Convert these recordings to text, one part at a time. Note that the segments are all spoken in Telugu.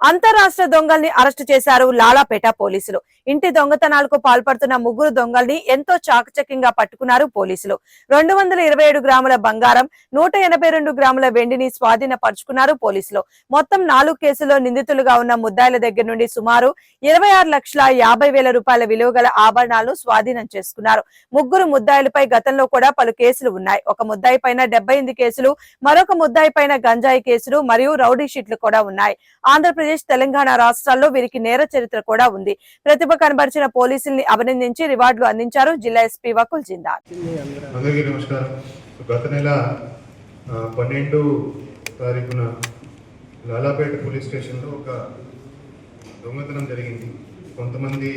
అంతరాష్ట్ర దొంగల్ని అరెస్టు చేశారు లాలాపేట పోలీసులు. ఇంటి దొంగతనాలకు పాల్పడుతున్న ముగ్గురు దొంగల్ని ఎంతో చాకచక్యంగా పట్టుకున్నారు పోలీసులు. రెండు వందల ఇరవై ఏడు గ్రాముల బంగారం నూట ఎనభై రెండు గ్రాముల వెండిని స్వాధీనపరుచుకున్నారు పోలీసులు. మొత్తం నాలుగు కేసుల్లో నిందితులుగా ఉన్న ముద్దాయిల దగ్గర నుండి సుమారు ఇరవై ఆరు లక్షల యాభై వేల రూపాయల విలువ గల ఆభరణాలను స్వాధీనం చేసుకున్నారు. ముగ్గురు ముద్దాయిలపై గతంలో కూడా పలు కేసులు ఉన్నాయి. ఒక ముద్దాయి పైన డెబ్బై ఎనిమిది కేసులు మరొక ముద్దాయి పైన గంజాయి కేసులు మరియు రౌడీ షీట్లు కూడా ఉన్నాయి. ఆంధ్రప్రదేశ్ ఆంధ్రప్రదేశ్ తెలంగాణ రాష్ట్రాల్లో వీరికి నేర చరిత్ర కూడా ఉంది. ప్రతిభ కనబరిచిన పోలీసుల్ని అభినందించి రివార్డులు అందించారు జిల్లా ఎస్పీ వకుల్ జిందాల్. గత నెల పన్నెండు తారీఖున లాలాపేట పోలీస్ స్టేషన్లో ఒక దొంగతనం జరిగింది. కొంతమంది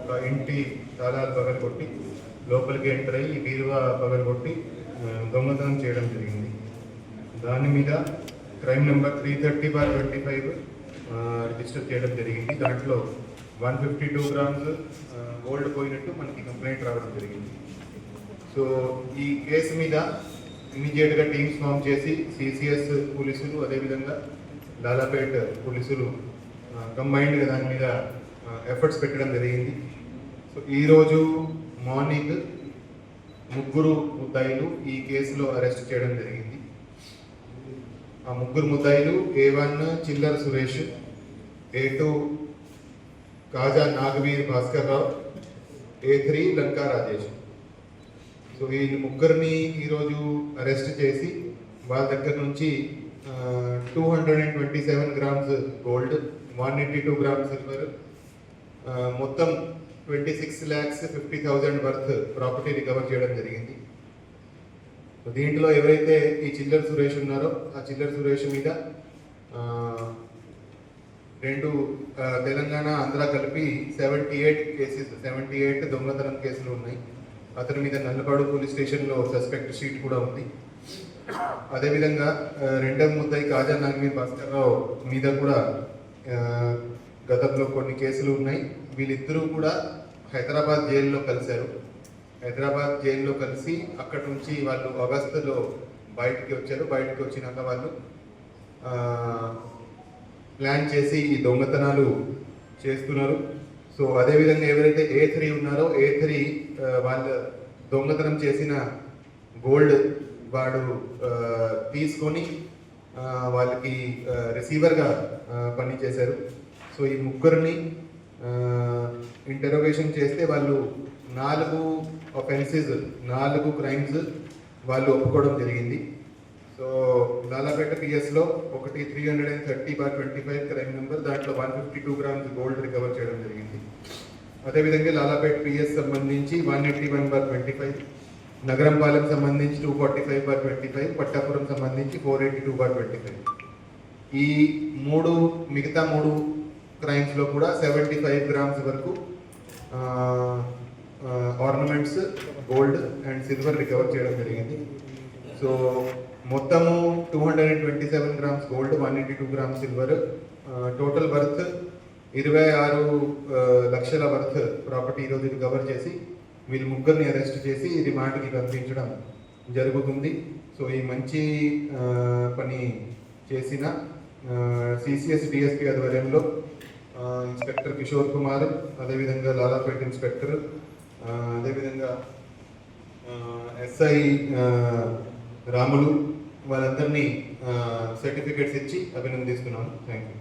ఒక ఇంటి తాళాలు పగలగొట్టి లోపలికి ఎంటర్ అయ్యి బీరువా పగలగొట్టి దొంగతనం చేయడం జరిగింది. దాని మీద crime number three thirty bar twenty five register చేయడం జరిగింది. దాంట్లో one fifty two grams gold పోయినట్టు మనకి కంప్లైంట్ రావడం జరిగింది. సో ఈ కేసు మీద ఇమీడియట్గా టీమ్స్ ఫామ్ చేసి సిసిఎస్ పోలీసులు అదేవిధంగా లాలాపేట్ పోలీసులు కంబైన్డ్గా దాని మీద ఎఫర్ట్స్ పెట్టడం జరిగింది. సో ఈరోజు మార్నింగ్ ముగ్గురు ముద్దాయిలు ఈ కేసులో అరెస్ట్ చేయడం జరిగింది. ఆ ముగ్గురు ముద్దాయిలు A one Chillara Suresh A two Kaja Nagaveer Bhaskar Rao A three Lanka Rajesh. So ఈ ముగ్గురిని ఈరోజు అరెస్ట్ చేసి వాళ్ళ దగ్గర నుంచి two hundred and twenty seven grams gold one eighty two grams silver మొత్తం twenty six lakhs fifty thousand worth property recover చేయడం జరిగింది. దీంట్లో ఎవరైతే ఈ చిల్లర సురేష్ ఉన్నారో ఆ చిల్లర సురేష్ మీద రెండు తెలంగాణ ఆంధ్ర కలిపి seventy eight cases seventy eight దొంగతనం కేసులు ఉన్నాయి. అతని మీద నల్లపాడు పోలీస్ స్టేషన్లో సస్పెక్ట్ షీట్ కూడా ఉంది. అదేవిధంగా రెండవ ముద్దాయి కాజా నాగమీర్ భాస్కర్ రావు మీద కూడా గతంలో కొన్ని కేసులు ఉన్నాయి. వీళ్ళిద్దరూ కూడా హైదరాబాద్ జైల్లో కలిశారు. హైదరాబాద్ జైల్లో కలిసి అక్కడ నుంచి వాళ్ళు ఆగస్టులో బయటికి వచ్చారు. బయటికి వచ్చినాక వాళ్ళు ప్లాన్ చేసి ఈ దొంగతనాలు చేస్తున్నారు. సో అదేవిధంగా ఎవరైతే ఏ త్రీ ఉన్నారో ఏ త్రీ వాళ్ళ దొంగతనం చేసిన గోల్డ్ వాడు తీసుకొని వాళ్ళకి రిసీవర్గా పనిచేశారు. సో ఈ ముగ్గురిని ఇంటరోగేషన్ చేస్తే వాళ్ళు నాలుగు ఒఫెన్సెస్ నాలుగు క్రైమ్స్ వాళ్ళు ఒప్పుకోవడం జరిగింది. సో లాలాపేట పిఎస్లో ఒకటి three hundred and thirty bar twenty five crime number దాంట్లో one fifty two grams gold recover చేయడం జరిగింది. అదేవిధంగా లాలాపేట పిఎస్ సంబంధించి one eighty one bar twenty five Nagarampalem సంబంధించి two forty five bar twenty five Pattapuram సంబంధించి four eighty two bar twenty five ఈ మూడు మిగతా మూడు క్రైమ్స్లో కూడా సెవెంటీ ఫైవ్ గ్రామ్స్ వరకు ornaments gold and silver recover చేయడం జరిగింది. సో మొత్తము two hundred and twenty seven grams gold one eighty two grams silver total worth ఇరవై ఆరు లక్షల వర్త్ ప్రాపర్టీ ఈరోజు రికవర్ చేసి వీళ్ళు ముగ్గురిని అరెస్ట్ చేసి రిమాండ్కి పంపించడం జరుగుతుంది. సో ఈ మంచి పని చేసిన సిసిఎస్ డిఎస్పి ఆధ్వర్యంలో ఇన్స్పెక్టర్ కిషోర్ కుమార్ అదేవిధంగా లాలాపేట్ ఇన్స్పెక్టర్ అదేవిధంగా ఎస్ఐ రాములు వాళ్ళందరినీ సర్టిఫికేట్స్ ఇచ్చి అభినందిస్తున్నాను. Thank you